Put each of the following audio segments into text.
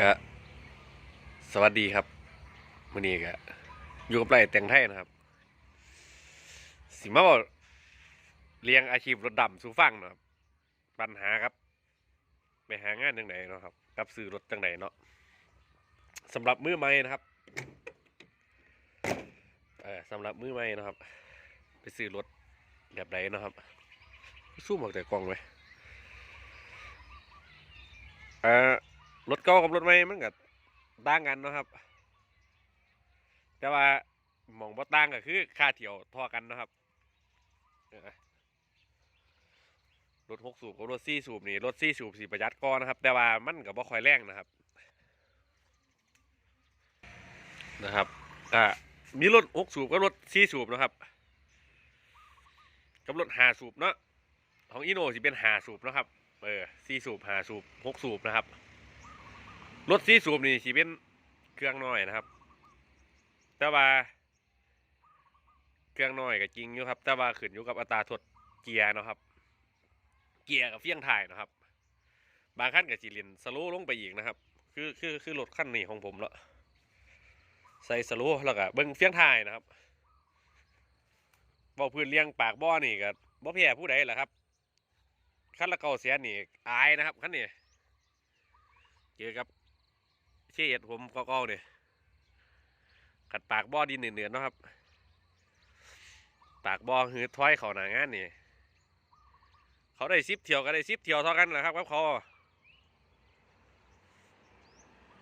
ก็สวัสดีครับมื่อนี้ก็อยู่กับไรแต่งไทยนะครับ สิมาบอกเลี้ยงอาชีพรถดำสู่ฟังนะครับ ปัญหาครับ ไปหางานจังไหนเนาะครับ กับซื้อรถจังไหนเนาะสำหรับมือใหม่นะครับเออสำหรับมือใหม่นะครับ ไปซื้อรถแบบไหนเนาะครับสู้หมอกแต่กล้องไว้เออ รถเก่ากับรถใหม่มันก็ต่างกันเนาะครับ แต่ว่ามองบ่ต่างก็คือค่าเที่ยวท่อกันเนาะครับรถหกสูบกับรถสี่สูบนี่รถสี่สูบสี่ประหยัดกว่านะครับ แต่ว่ามันก็บ่ค่อยแรงนะครับนะครับอ่ามีรถหกสูบกับรถสี่สูบนะครับกับรถหาสูบเนาะของอีโนสิเป็นหาสูบนะครับเออสี่สูบหาสูบหกสูบนะครับ รถสีสูบนี่สิเป็นเครื่องน้อยนะครับ แต่ว่า เครื่องน้อยก็จริงอยู่ครับ แต่ว่าขึ้นอยู่กับอัตราทดเกียร์เนาะครับ เกียร์กับเฟี้ยงถ่ายนะครับ บางขั้นกับจีเลียนสโลลงไปอีกนะครับ คือคือคือรถขั้นนี้ของผมแล้วใส่สโลแล้วก็เบิ้งเฟี้ยงถ่ายนะครับบอพื้นเลี้ยงปากบ่อนี่ก็บ่แพ้ผู้ใดแหละครับขั้นละเก่าเสียนี่อายนะครับขั้นนี้เจอกับ เชี่ยดผมก็ก็เนี่ยขัดปากบ่อดินเหนือๆนะครับ ปากบ่อหือถ้อยเขาหนางานนี่เขาได้ซิปเที่ยวก็ได้ซิปเที่ยวเท่ากันแหละครับครับเขา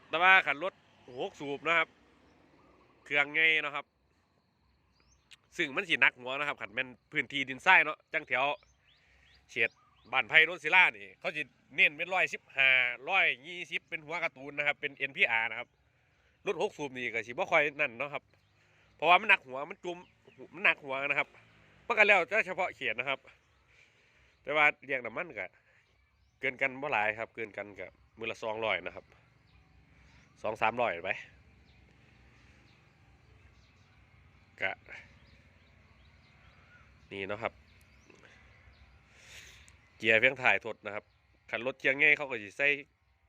แต่ว่าขันรถหกสูบนะครับ เครื่องไงนะครับ ซึ่งมันสีนักหัวนะครับขันเป็นพื้นที่ดินทรายเนาะจังแถวเฉียด บ้านไผ่รถศิลานี่ เขาจะเน้นเป็นร้อยสิบห้าร้อยยี่สิบเป็นหัวการ์ตูนนะครับ เป็น NPR นะครับรถหกสูบนี่ก็สิบ่ค่อยนั่นเนาะครับ เพราะว่ามันหนักหัวมันจุ่มมันหนักหัวนะครับมันก็แล้วแต่เฉพาะเขตนนะครับ แต่ว่าเรียงน้ำมันก็เกินกันบ่หลายครับ เกินกันกับมือละสองร้อยนะครับสองสามร้อยไปกะนี่เนาะครับ เกียร์เพียงถ่ายทดนะครับขันรถเกียงง่ายเขาก็จะใส่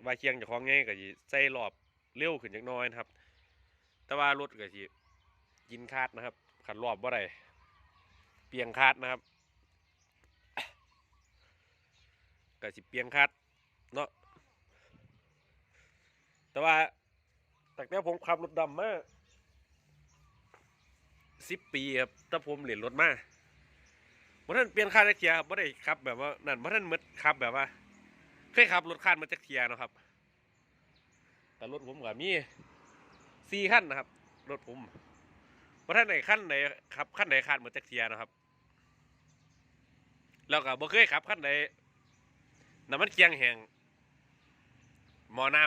ว่าเกียงเจะคล้องง่ายก็จะใส่รอบเร็วขึ้นจักหน้อยนะครับ แต่ว่ารถก็จะกินคาดนะครับขันรอบว่าไรเปียงคาดนะครับก็สิเปียงคาดเนาะแต่ว่าตั้งแต่ผมขับรถดำมาสิบปีครับถ้าผมเหรียญรถมา บ่ท่านเปลี่ยนค่าได้เทียครับบ่ได้ขับ แบบว่านั่นบ่ท่านหมดขับแบบว่า เคยขับรถคันมาจากเทียเนะครับ แต่รถผมก็มีสี่ขั้นนะครับ รถผมบ่ท่านไหนขั้นไหนขับขั้นไหนคันมาจากเทียเนะครับ แล้วก็บ่เคยขับขั้นไหนน้ำมันเคียงแห้งหมอน้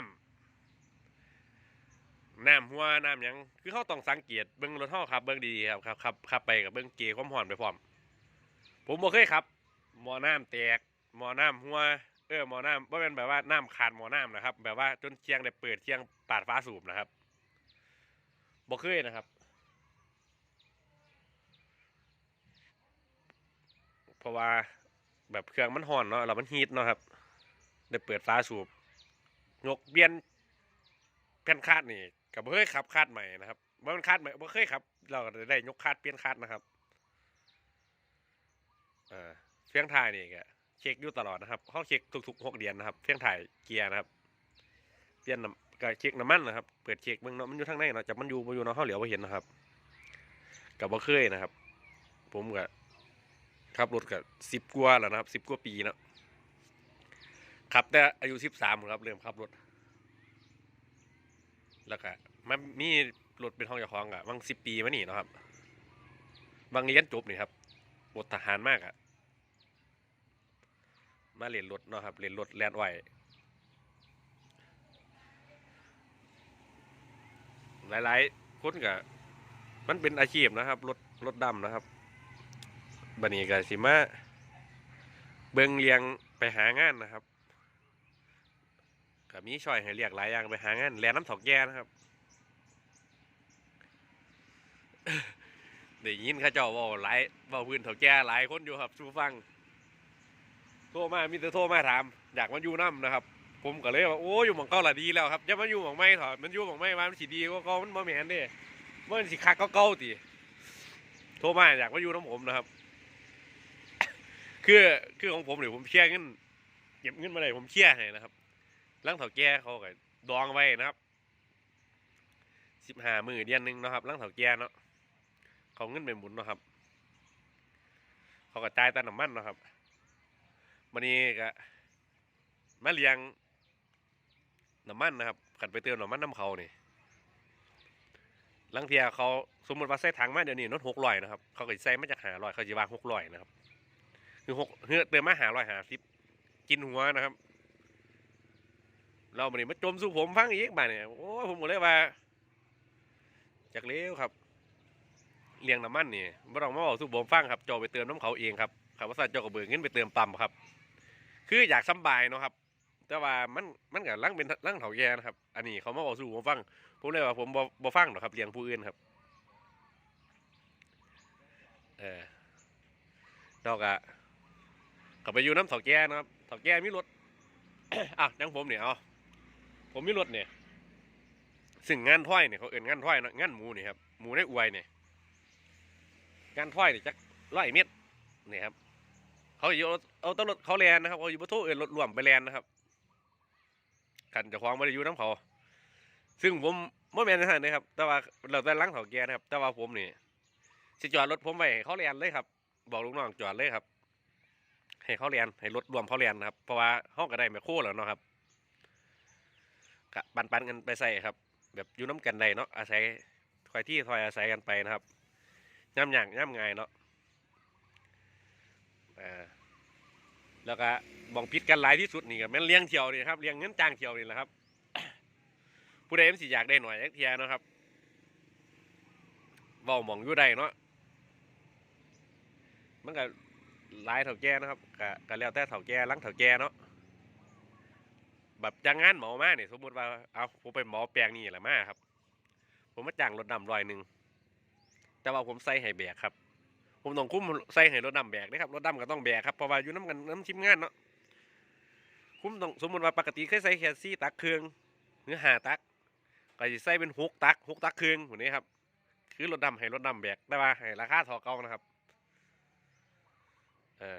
ำน้ำหัวน้ำยัง คือเขาต้องสังเกตเบิ่งรถเฮาขับเบิ่งดีครับขับขับขับไปกับเบิ่งเกยความร้อนไปพร้อม ผมบ่เคยครับหมอน้ำแตกหมอน้ำหัวเออหมอน้ำว่าเป็นแบบว่าน้ำขาดหมอน้ำนะครับ แบบว่าจนเชียงได้เปิดเชียงปาดฟ้าสูบนะครับบ่เคยนะครับ เพราะว่าแบบเครื่องมันห่อนเนาะแล้วมันฮีทเนาะครับได้เปิดฟ้าสูบยกเบียนแผ่นคาดนี่กับบ่เคยขับคาดใหม่นะครับบ่มันคาดใหม่บ่เคยครับ เราได้ยกคาดเปลี่ยนคาดนะครับ อ่อเฟียงถ่ายนี่ก็เช็คอยู่ตลอดนะครับเขาเช็คทุกๆหกเดือนนะครับเฟียงถ่ายเกียร์นะครับเปลี่ยนน้ำก็เช็คน้ำมันนะครับเปิดเช็คเบิ่งเนาะมันอยู่ทางในเนาะจับมันอยู่บ่อยู่เนาะเขาเหลียวบ่เห็นนะครับกับบ่เคยนะครับ ผมก็ขับรถก็สิบกว่าแล้วนะครับสิบกว่าปีเนาะขับแต่อายุสิบสามครับเริ่มขับรถ แล้วก็มันมีรถเป็นห้องเจ้าของอะบางสิบปีมานี่เนาะครับ บางเรียนจบนี่ครับบททหารมากอะ มาเรียนรถเนาะครับเรียนรถแลนด์ไหวหลายๆคนก็มันเป็นอาชีพนะครับรถรถดำนะครับบันนี้ก็สิมาเบิงเลียงไปหางานนะครับก็มีช่อยให้เรียกหลายอย่างไปหางานแลนน้ำถอกแย่นะครับได้ยินข้าเจ้าว่าหลายว่าพื้นถาแก่หลายคนอยู่ครับสู้ฟัง โทรมามีแต่โทรมาถาม อยากมาอยู่น้ำนะครับ ผมก็เลยว่าโอ้อยู่หมองเก่าละดีแล้วครับอย่ามาอยู่หมองไม่เถอะมันอยู่หมองไม่มามันสิดีกว่าเก่ามันบ่แม่นเด้มันสิคักก็เก่าติโทรมาอยากมาอยู่น้ำผมนะครับ คือคือของผมเนี่ยผมเชียเงินเก็บเงินมาได้ผมเชียร์ให้นะครับร่างเถาแก่เขาก็ดองไว้นะครับสิบห้ามือเดือนหนึ่งนะครับร่างเถาแก่เนาะเขาเงินไปหมุนนะครับ เขาก็จ่ายแตาน้ำมันนะครับ มันนี้ก็มาเลี้ยงน้ำมันนะครับขันไปเติมน้ำมันน้ำเขานี่ลังเทียเขาสมมติว่าใส่ถังมาเดี๋ยวนี้นดหกร้อยนะครับ เขาก็สิใส่มาจากหาร้อยเขาจะวางหกร้อยนะครับคือหกเฮือเติมมาหาร้อยหาสิบกินหัวนะครับ เราบันนี้มาจมสู่ผมฟังอีกบ่าเนี่ยโอ้ผมบอกเลยว่าจากเลี้ยวครับเลี้ยงน้ำมันนี่ไม่ต้องมาบอกสู่ผมฟังครับจาไปเติมน้ำเขาเองครับขับว่าสัตว์จ้าก็เบิกเงินไปเติมปั๊มครับ คืออยากสบายเนาะครับ แต่ว่ามันมันกับลังเป็นลังเถาแย่นะครับ อันนี้เขามาบอกสู่ผมฟัง ผมเลยว่าผมบ่บ่ฟังหรอกครับเลี้ยงผู้อื่นครับ เออเราก็ก็ไปอยู่น้ำเถาแก่นะครับเถาแก่มีรถอะอยังผมเนี่ยเอาผมมีรถเนี่ยซึ่งงานถ้อยเนี่ยเขาเอินงานถ้อยเนาะงานหมูนี่ครับหมูได้อวยเนี่ยงานถ้อยเนี่ยจักร้อยเมตรเนี่ยครับ เขาอยู่เอาตำรวจเขาแลนนะครับเขาอยู่ประตูเอินรถรวมไปแลนนะครับกันจะคว้างไม่ได้อยู่น้ำเขาซึ่งผมไม่แม่นนะนะครับ แต่ว่าเราแต่ล้างเถาแกนะครับ แต่ว่าผมนี่สิจอดรถผมไปเขาแลนเลยครับ บอกลูกน้องจอดเลยครับ ให้เขาแลนให้รถรวมเขาแลนนะครับ เพราะว่าห้องก็ได้แมคโคแล้วเนาะครับปันปันๆกันไปใส่ครับ แบบอยู่น้ำกันใดเนาะอาศัยถอยที่ถอยอาศัยกันไปนะครับย่ำหยางย่ำง่ายเนาะ อ่าแล้วก็บองพิษกันหลายที่สุดนี่ก็แม่นเลี้ยงเที่ยวนี่ครับเลี้ยงเงินจ้างเที่ยวนี่แหละครับ ผู้ใดมันสิอยากได้หน่อยจักเทียนะครับเว้าหมองอยู่ใดเนาะมันก็หลายเถ่าแก่นะครับก็ก็แล้วแต่เถ่าแก่ลังเถ่าแก่เนาะแบบจ้างงานหมอมาเนี่ยสมมติว่าเอาผมไปหมอแปลงนี่แหละมาครับ ผมมาจ้างรถดำรอยหนึ่งแต่ว่าผมใส่ให้แบกครับ ผมต้องคุ้มใส่ให้รถดำแบกนะครับรถดำก็ต้องแบกครับเพราะว่าอยู่น้ำกันน้ำชิมงานเนาะคุ้มต้องสมมติว่าปกติเคยใส่แค่สี่ตักเครื่องหรือห้าตักก็จะใส่เป็นหกตักหกตักเครื่องแบบนี้ครับ คือรถดำให้รถดำแบกแต่ว่าให้ราคาเทอเก่านะครับเออ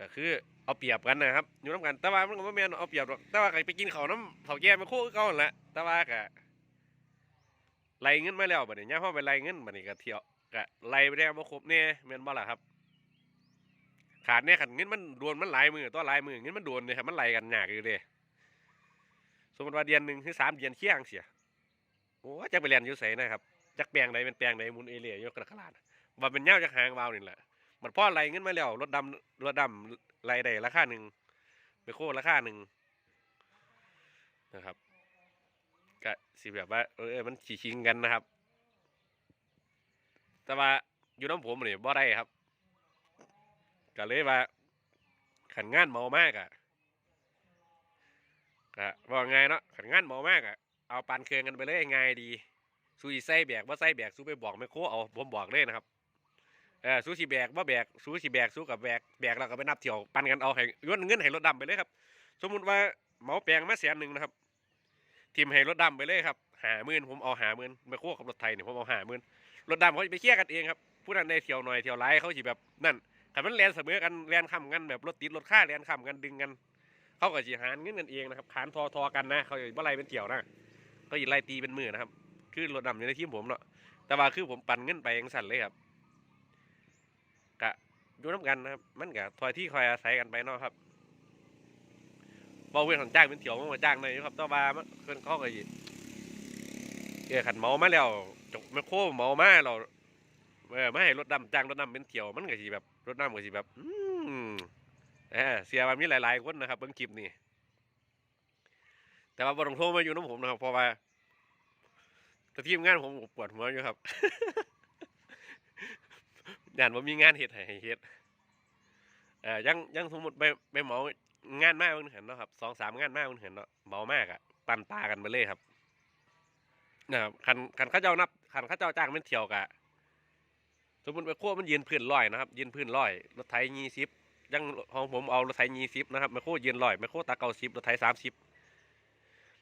ก็คือเอาเปรียบกันนะครับอยู่น้ำกันแต่ว่ามันก็ไม่แม่นเอาเปรียบหรอกแต่ว่าก็ไปกินเขาน้ำเถาแก่มาค้คือเก่าหั่นแหละแต่ว่าก็ ไล่เงินมาแล้วบัดนี้ย่าพ่อไปไล่เงินบัดนี้ก็เที่ยวก็ไล่ไปได้บ่ครบแน่แม่นบ่ล่ะครับขาดแน่ขันเงินมันโดนมันหลายมือตัวหลายมือเงินมันโดนเลยครับมันไล่กันยากอยู่เด้สมมติว่าเดือนหนึ่งคือสามเดือนเคี่ยงเสียโอ้จักไปเรียนอยู่ไสนะครับจักแปลงใดเป็นแปลงใดหมุนเอเลียยู่กระขลาดว่าเป็นเหย้าจักหางวาวนี่แหละมันพ่อไล่เงินมาแล้วรถดำรถดำไล่ได้ราคาหนึ่งไปโคราคาหนึ่งนะครับ ก็สิแบบว่าเออมันขี่ชิงกันนะครับ แต่ว่าอยู่น้ำผมนี่บ่ได้ครับก็เลยว่าขันงานเมามากอะก็ว่าไงเนาะขันงานเมามากอะเอาปานเคืองกันไปเลยไงดีสู้สิใส่แบกว่าใส่แบกสู้ไปบอกไม่โคเอาผมบอกเลยนะครับเออสู้สิแบกว่าแบกสู้สิแบกสู้กับแบกแบกเราก็ไปนับเที่ยวปันกันเอาให้ย้อนเงินให้รถดำไปเลยครับ สมมุติว่าเหมาแปลงมาแสนหนึ่งนะครับ ทีมให้รถดำไปเลยครับหาหมื่นผมเอาหาหมื่นไปโค้กับรถไทยเนี่ยผมเอาหาหมื่นรถดำเขาไปเคลียร์กันเองครับผู้นั้นได้เที่ยวหน่อยเที่ยวไล่เขาสิแบบนั่นแต่มันแลนเสมอกันแลนค้ำกันแบบรถติดรถค่าแลนค้ำกันดึงกันเขาก็สิหารเงินกันเองนะครับขานทอทอกันนะเขาจะบ่ไล่เป็นเที่ยวนะเขาจะไล่ตีเป็นมือนะครับคือรถดำอยู่ในทีมผมเนาะแต่ว่าคือผมปั่นเงินไปยังสั่นเลยครับกะอยู่น้ำกันนะครับมันกะทอยที่คอยอาศัยกันไปเนาะครับ บอกเพื่อนของจ้างเป็นเถียวมันมาจ้างเลยครับต่ว่ามันเพื่อนเขาก็ยิเออขันเมามาแล้วจกไม่โค้เมามาเราเออไม่ให้รถดำจ้างรถดำเป็นเถียวมันก็สิแบบรถดำก็สิแบบอืมเออเสียมามีหลาย ๆ คนนะครับเบิ่งคลิปนี่แต่ว่าบต้องโทมาอยู่น้ำผมนะครับเพราะว่าแต่ทีมงานผมปวดหัวอยู่ครับย่านว่ามีงานเฮ็ดให้เฮ็ดเออยังยังสมมติไปไปเหมา งานมากมันเห็นเนาะครับสองสามงานมากมันเห็นเนาะเบามากอะปันปลากันไปเลยครับนะครับคันคันข้าเจ้านับคันข้าเจ้าจ้างเป็นเที่ยวกะสมมติไปโค้มันยืนพื้นร้อยนะครับยืนพื้นร้อยรถไถยี่สิบยังของผมเอารถไถยี่สิบนะครับแมคโครยืนลอยแมคโครตาเก้าสิบรถไถสามสิบ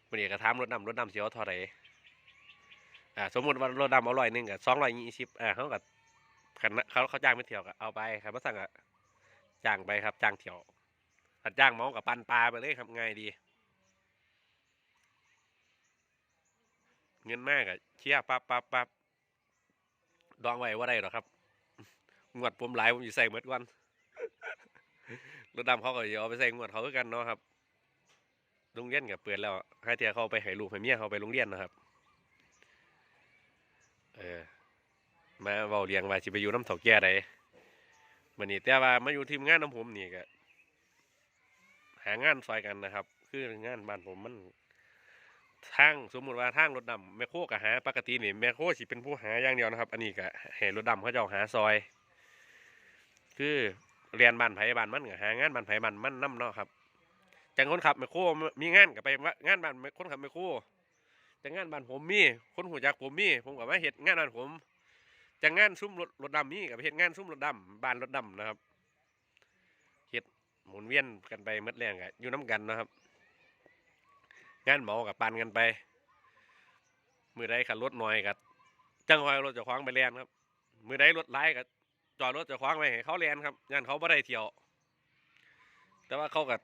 วันนี้ก็ถามรถดำรถดำเสียวเท่าไหร่อ่าสมมติว่ารถดำเอาร้อยหนึ่งกับสองร้อยยี่สิบอ่าเขากับขันเขาเขาจ้างไปเที่ยวก็เอาไปครับมาสั่งอะจ้างไปครับจ้างเที่ยว ถ้าจ้างเมากับปันปลาไปเลยครับง่ายดี เงินมากอะเชี่ยปั๊บปั๊บปั๊บดองไว้ว่าได้หรอครับงวดผมหลายผมอยู่ใส่เมื่อวันรถดำเขาก็จะเอาไปใส่งวดเขาคือกันเนาะครับโรงเรียนกับเปิดแล้วให้เทียเขาไปให้ลูกให้เมียเขาไปโรงเรียนนะครับ เออมาเว้าเลี้ยงว่าสิไปอยู่น้ำเถาแก่ใดมันนี่แต่ว่ามาอยู่ทีมงานน้ำผมนี่ก็ หางานซอยกันนะครับ คืองานบ้านผมมันทางสมมุติว่าทางรถดำแมคโครก็หาปกตินี่แมคโครสิเป็นผู้หาอย่างเดียวนะครับ อันนี้ก็ให้รถดำเขาเจ้าหาซอย คือเรียนบ้านไผ่บ้านมันก็หางานบ้านไผ่บ้านมันนํเนาะครับจังคนขับแมคโครมีงานก็ไปว่างานบ้านคนขับแมคโครจังงานบ้านผมมีคนหูจักผมมีผมก็มาเฮ็ดงานบ้านผมจังงานซุ้มรถรถดำมีก็ไปเฮ็ดงานซุ้มรถดำบ้านรถดำนะครับ หมุนเวียนกันไปหมดแรงก็อยู่น้กันนะครับ งานเหมากับปันกันไป มือใดขับรถหน่อยกับจังหวะรถจะคว้างไปแลนครับ มือใดรถไล่กับจอดรถจะคว้างไปให้เขาแลนครับงานเขาไม่ได้เที่ยว แต่ว่าเขากับ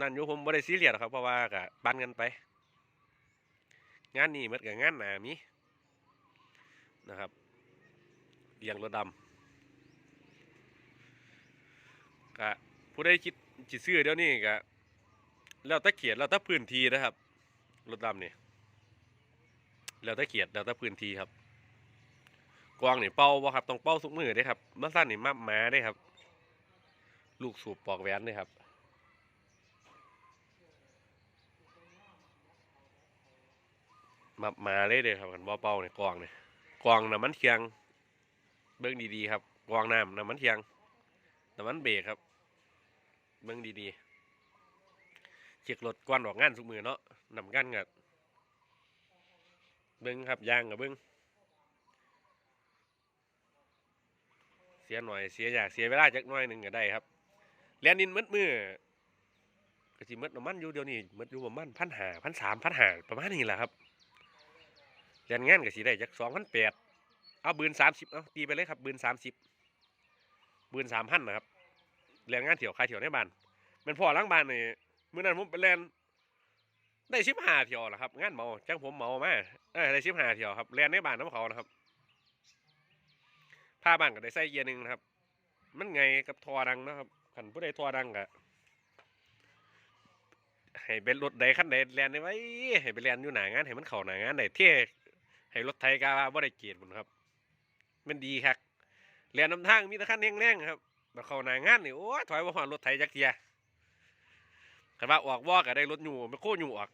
นั่นอยู่ผมไม่ได้ซีเรียสหรอกครับ เพราะว่ากับปันกันไป งานนี้เมือกับงานหนามีนะครับเลี้ยงรถดำกะ ผู้ใดคิดจิซื้อเดี๋ยวนี้กะแล้วต่เขียดแล้วต่พื้นทีนะครับ รถดำนี่แล้วต่เขียดแล้วต่พื้นทีครับ กวางนี่เป่าบ่ครับต้องเป่าสุกมือเด้ครับมาสั้นนี่มาหมาได้ครับ ลูกสูบปอกแหวนนี่ครับมาหมาเลยเด้ครับกันบ่เป่าเนี่ยกวางเนี่ยกวางน้ำมันเคียง เบิ้องดีๆครับกวางน้ำน้ำมันเคียงน้ำมันเบรกครับ เบิ้งดีๆเช็ครถก่อนออกงานสุกมือเนาะนำกันกับเบิ้งครับยางกับเบิ้งเสียหน่อยเสียอยากเสียเวลาจักหน่อยหนึ่งก็ได้ครับเรียนนินมัดมือก็สิมัดน้ำมันอยู่เดี๋ยวนี้มัดอยู่ประมาณพันหาพันสามพันหาประมาณนี้แหละครับเรียนงานก็สิได้จักสองพันแปดเอาบืนสามสิบเอาตีไปเลยครับบืนสามสิบบืนสามพันนะครับ เรียนงานเถี่ยวใครเถี่ยวในบ้านเป็นพ่อล้างบ้านนี่มื่อนั้นผมไปเล่นได้ชิบหาเที่ยวแหละครับงานเมาจังผมเมามาเออได้ชิบหาเที่ยวครับเล่นในบ้านน้ำเขานะครับผ้าบ้านก็ได้ใส่เกียร์หนึ่งนะครับ มันไงกับทอดังนะครับขันผู้ใดทอดังก็ให้เป็นรถใดขั้นใดแลนได้ไว้ให้ไปแลนอยู่หนางานให้มันเข่าหนางานไหนเท่ให้รถไทยกาว่าบ่ได้เกียรติบุญครับ มันดีครับแลนนำทางมีแต่ขั้นแรงๆครับ มาเข่าหนางานนี่โอ้ยถอยมาหอนรถไทยจักเทียคันว่าออกวอกก็ได้รถอยู่ไม่โค้อยู่ออก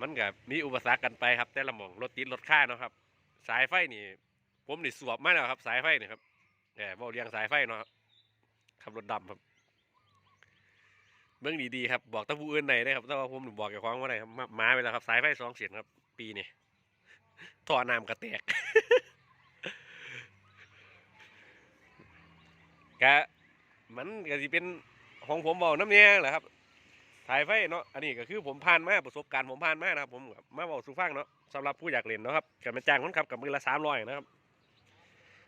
มันก็มีอุปสรรคกันไปครับ แต่ละมองรถติดรถค่าเนาะครับ สายไฟนี่ ผมนี่สวบมาแล้วครับ สายไฟนี่ครับแหมบอกเรียงสายไฟเนาะครับขับรถดำครับเบื้องดีๆครับบอกตะผู้อื่นไหนได้ครับแต่ว่าผมนี่บอกแกของว่าไหนครับมามาไปแล้วครับ สายไฟสองเสียนครับ ปีนี่ท่อน้ำกระแตก กะมันก็สิเป็นของผมเบาน้ำเนี้ยแหละครับถ่ายไฟเนาะอันนี้ก็คือผมผ่านมาประสบการณ์ผมผ่านมานะครับ ผมมาบอกสู่ฟังเนาะสำหรับผู้อยากเล่นนะครับกับมาจ้างคนขับกับมือละสามร้อยนะครับ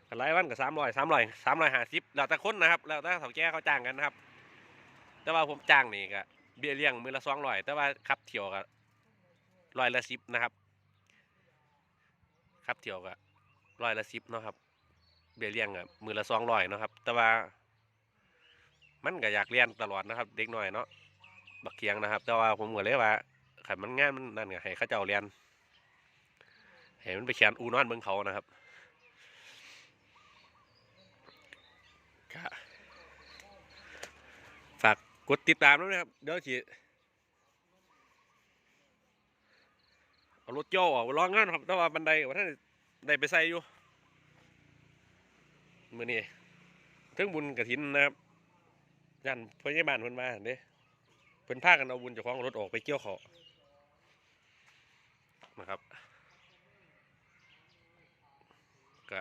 กันรายวันกับสามร้อยสามร้อยสามร้อยห้าสิบแล้วแต่คนนะครับ แล้วแต่เขาแก้เขาจ้างกันนะครับ แต่ว่าผมจ้างนี่ก็เบี้ยเลี้ยงมือละสองร้อยแต่ว่าขับเที่ยวก็ร้อยละสิบนะครับขับเที่ยวก็ร้อยละสิบเนาะครับ เบี้ยเลี้ยงอะมือละสองร้อยนะครับ แต่ว่า มันก็อยากเรียนตลอดนะครับ เด็กน้อยเนาะบักเคียงนะครับ แต่ว่าผมก็เลยว่าขันมันงานมันนั่นก็ให้เขาเจ้าเรียนให้มันไปเขียนอูนอนเมืองเขานะครับก็ฝากกดติดตามด้วยนะครับ เดี๋ยวจีเอารถโย่ออกร้องงานครับแต่ว่าบันไดว่าท่านได้ไปใส่อยู่ มือนี้ถึงบุญกระถินนะครับยันพยาบาลเพิ่นมาเด้เพิ่นพากันเอาบุญจ้าของรถออกไปเกี่ยวเขานะครับก็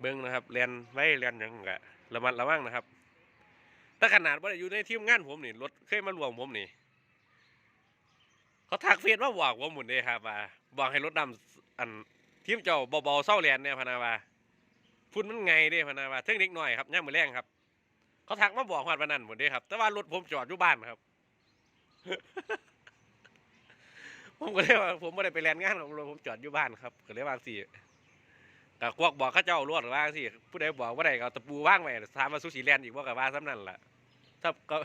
เบิ้งนะครับเรียนไว้เรียนยังกะระมัดระวังนะครับถ้าขนาดว่าอยู่ในทีมงานผมนี่รถเคยมารวมผมนี่เขาทักเฟซมาบอกผมหมุนเลยครับว่าบอกให้รถดำอันทีมเจ้าเบาๆเศร้าเรียนเนี่ยพนาว่า พุ่นมันไงเด้พะนาว่าเท่งเล็กน้อยครับย่างมือแรงครับ เขาทักมาบอกว่าวันนั้นหมดเด้ครับ แต่ว่ารถผมจอดอยู่บ้านครับ ผมก็เลยว่าผมไม่ได้ไปแลนงานของรถผมจอดอยู่บ้านครับก็เลยว่าสิกับพวกบอกข้าเจ้ารวดว่างสิผู้ใดบอกว่าใดก็ตะปูว่างไว้ถามมาสุสีแลนอีกว่ากับว่าซ้ำนั่นแหละถ้าก็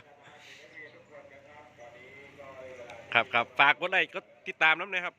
ครับครับฝากกดไลค์ก็ติดตามน้ำนะครับ